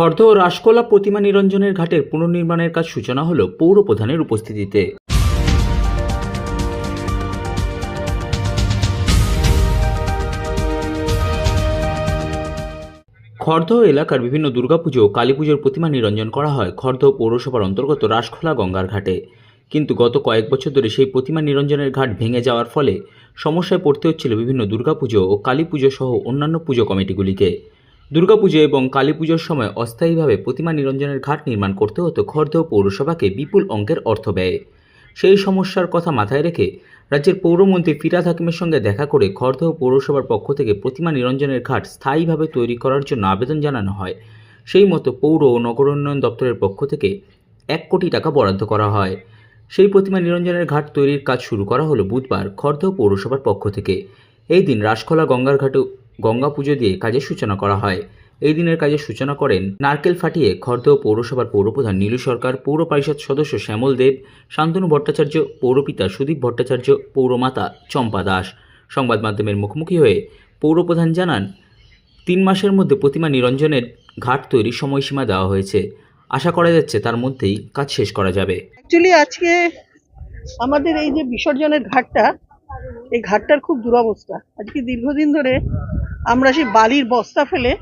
খর্ধ রাসকোলা প্রতিমা নিরঞ্জনের ঘাটের পুনর্নির্মাণের কাজ সূচনা হল পৌর প্রধানের উপস্থিতিতে। খর্ধ এলাকার বিভিন্ন দুর্গাপুজো ও কালীপুজোর প্রতিমা নিরঞ্জন করা হয়। খর্ধ পৌরসভার অন্তর্গত রাসখোলা গঙ্গার ঘাটে। কিন্তু গত কয়েক বছর ধরে সেই প্রতিমা নিরঞ্জনের ঘাট ভেঙে যাওয়ার ফলে সমস্যায় পড়তে হচ্ছিল বিভিন্ন দুর্গাপুজো ও কালীপুজো সহ অন্যান্য পুজো কমিটিগুলিকে। দুর্গাপুজো এবং কালীপুজোর সময় অস্থায়ীভাবে প্রতিমা নিরঞ্জনের ঘাট নির্মাণ করতে হতো খর্ধ পৌরসভাকে বিপুল অঙ্কের অর্থ ব্যয়ে। সেই সমস্যার কথা মাথায় রেখে রাজ্যের পৌরমন্ত্রী ফিরাদ হাকিমের সঙ্গে দেখা করে খর্ধ পৌরসভার পক্ষ থেকে প্রতিমা নিরঞ্জনের ঘাট স্থায়ীভাবে তৈরি করার জন্য আবেদন জানানো হয়। সেই মতো পৌর ও নগর উন্নয়ন দপ্তরের পক্ষ থেকে এক কোটি টাকা বরাদ্দ করা হয়। সেই প্রতিমা নিরঞ্জনের ঘাট তৈরির কাজ শুরু করা হলো বুধবার খর্ধ পৌরসভার পক্ষ থেকে। এই দিন রাসখোলা গঙ্গার ঘাটে গঙ্গা পুজো দিয়ে কাজের সূচনা করা হয়। এই দিনের কাজের সূচনা করেন নারকেল ফাটিয়ে খর্ধ পৌরসভার পৌরপ্রধান নীলু সরকার, পৌর পরিষদ সদস্য শ্যামল দেব, শান্তনু ভট্টাচার্য, পৌরপিতা সুদীপ ভট্টাচার্য, পৌরমাতা চম্পা দাস। সংবাদ মাধ্যমের মুখোমুখি হয়ে পৌরপ্রধান জানান, তিন মাসের মধ্যে প্রতিমা নিরঞ্জনের ঘাট তৈরির সময়সীমা দেওয়া হয়েছে। আশা করা যাচ্ছে তার মধ্যেই কাজ শেষ করা যাবে। আজকে আমাদের এই যে বিসর্জনের ঘাটটা, এই ঘাটটার খুব দুরবস্থা। আজকে দীর্ঘদিন ধরে আমরা সেই বালির বস্তা ফেলে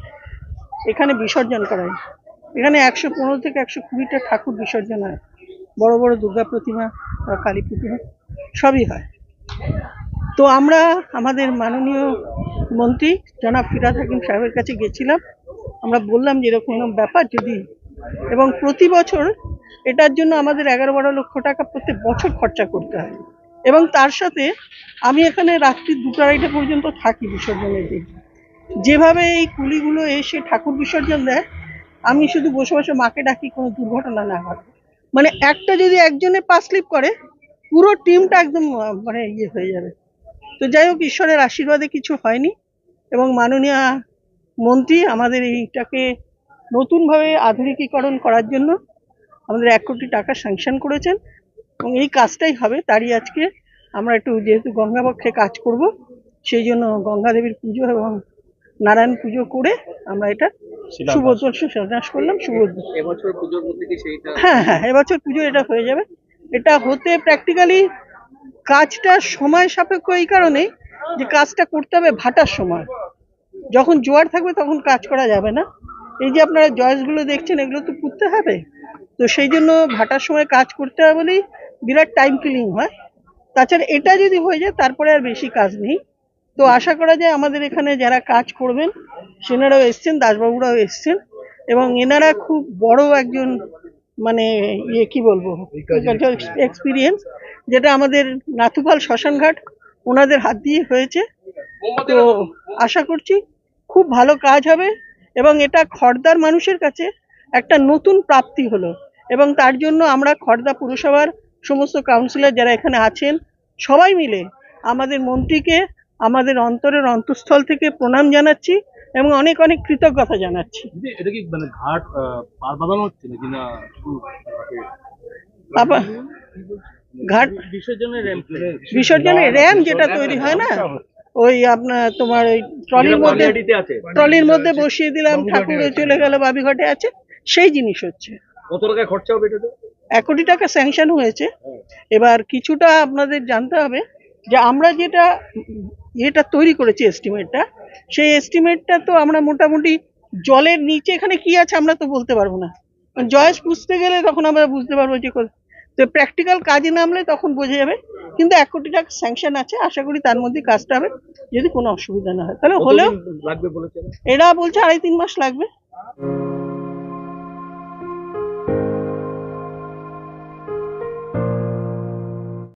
এখানে বিসর্জন করাই। এখানে একশো পনেরো থেকে একশো কুড়িটা ঠাকুর বিসর্জন হয়। বড় বড় দুর্গা প্রতিমা কালী প্রতিমা, সবই হয়। তো আমরা আমাদের মাননীয় মন্ত্রী জনাব ফিরাদ হাকিম সাহেবের কাছে গেছিলাম। আমরা বললাম যে এরকম এরকম ব্যাপার যদি, এবং প্রতি বছর এটার জন্য আমাদের এগারো বারো লক্ষ টাকা প্রত্যেক বছর খরচা করতে হয়। এবং তার সাথে আমি এখানে রাত্রি দুটো আড়াইটা পর্যন্ত থাকি বিসর্জনের দিন। যেভাবে এই কুলিগুলো এসে ঠাকুর বিসর্জন দেয়, আমি শুধু বসে বসে মাকে ডাকি, কোনো দুর্ঘটনা না হয় মানে একটা যদি একজনে পা স্লিপ করে, পুরো টিমটা একদম মানে ইয়ে হয়ে যাবে। তো যাই হোক, ঈশ্বরের আশীর্বাদে কিছু হয়নি এবং মাননীয় মন্ত্রী আমাদের এইটাকে নতুনভাবে আধুনিকীকরণ করার জন্য আমাদের এক কোটি টাকা স্যাংশন করেছেন এবং এই কাজটাই হবে। তারই আজকে আমরা একটু যেহেতু গঙ্গাপক্ষে কাজ করব, সেই জন্য গঙ্গা দেবীর পুজো এবং নারায়ণ পুজো করে আমরা এটা সুবোধন শিলান্যাস করলাম সুবোধন এবছর পুজোর মধ্যে কি সেইটা হ্যাঁ হ্যাঁ এবছর পুজো এটা হয়ে যাবে। এটা হতে প্র্যাকটিক্যালি কাজটা সময় সাপেক্ষ এই কারণেই যে কাজটা করতে হবে ভাটার সময়। যখন জোয়ার থাকবে তখন কাজ করা যাবে না। এই যে আপনারা জয়েসগুলো দেখছেন এগুলো তো পুঁততে হবে। তো সেই জন্য ভাটার সময় কাজ করতে হবে বলেই বিরাট টাইম কিলিং হয়। তাছাড়া এটা যদি হয়ে যায় তারপরে আর বেশি কাজ নেই। তো আশা করা যায় আমাদের এখানে যারা কাজ করবেন, সেনারাও এসছেন, দাসবাবুরাও এসছেন এবং এনারা খুব বড় একজন মানে ইয়ে কি বলব এক্সপিরিয়েন্স যেটা আমাদের নাথুপাল শ্মশানঘাট ওনাদের হাত দিয়ে হয়েছে। তো আশা করছি খুব ভালো কাজ হবে এবং এটা খর্দার মানুষের কাছে একটা নতুন প্রাপ্তি হলো এবং তার জন্য আমরা খড়দা পুরসভার সমস্ত কাউন্সিলর যারা এখানে আছেন সবাই মিলে আমাদের মন্ত্রীকে আমাদের অন্তরের অন্তঃস্থল থেকে প্রণাম জানাচ্ছি এবং অনেক অনেক কৃতজ্ঞতা জানাচ্ছি। এটা কি মানে ঘাট পার বাঁধানো হচ্ছে নাকি না ঘাট? বিসর্জনের র্যাম্প বিসর্জনের র্যাম যেটা তৈরি হয় না? ওই আপনার তোমার ওই ট্রলির মধ্যে আছে ট্রলির মধ্যে বসিয়ে দিলাম ঠাকুর চলে গেল বাবিঘাটে আছে সেই জিনিস হচ্ছে। কত টাকা খরচা হবে এটাতে? এক কোটি টাকা স্যাংশন হয়েছে। এবার কিছুটা আপনাদের জানতে হবে যে আমরা যেটা এটা তৈরি করেছি এস্টিমেটটা। সেই এস্টিমেটটা তো আমরা মোটামুটি জলের নিচে এখানে কি আছে আমরা তো বলতে পারব না। জয়েস বুঝতে গেলে তখন আমরা বুঝতে পারব যে তো প্র্যাকটিক্যাল কাজে নামলে তখন বোঝা যাবে। কিন্তু এক কোটি টাকা স্যাংশন আছে আশা করি তার মধ্যে কাজটা হবে যদি কোনো অসুবিধা না হয়। তাহলে হলেও লাগবে এরা বলছে আড়াই তিন মাস লাগবে।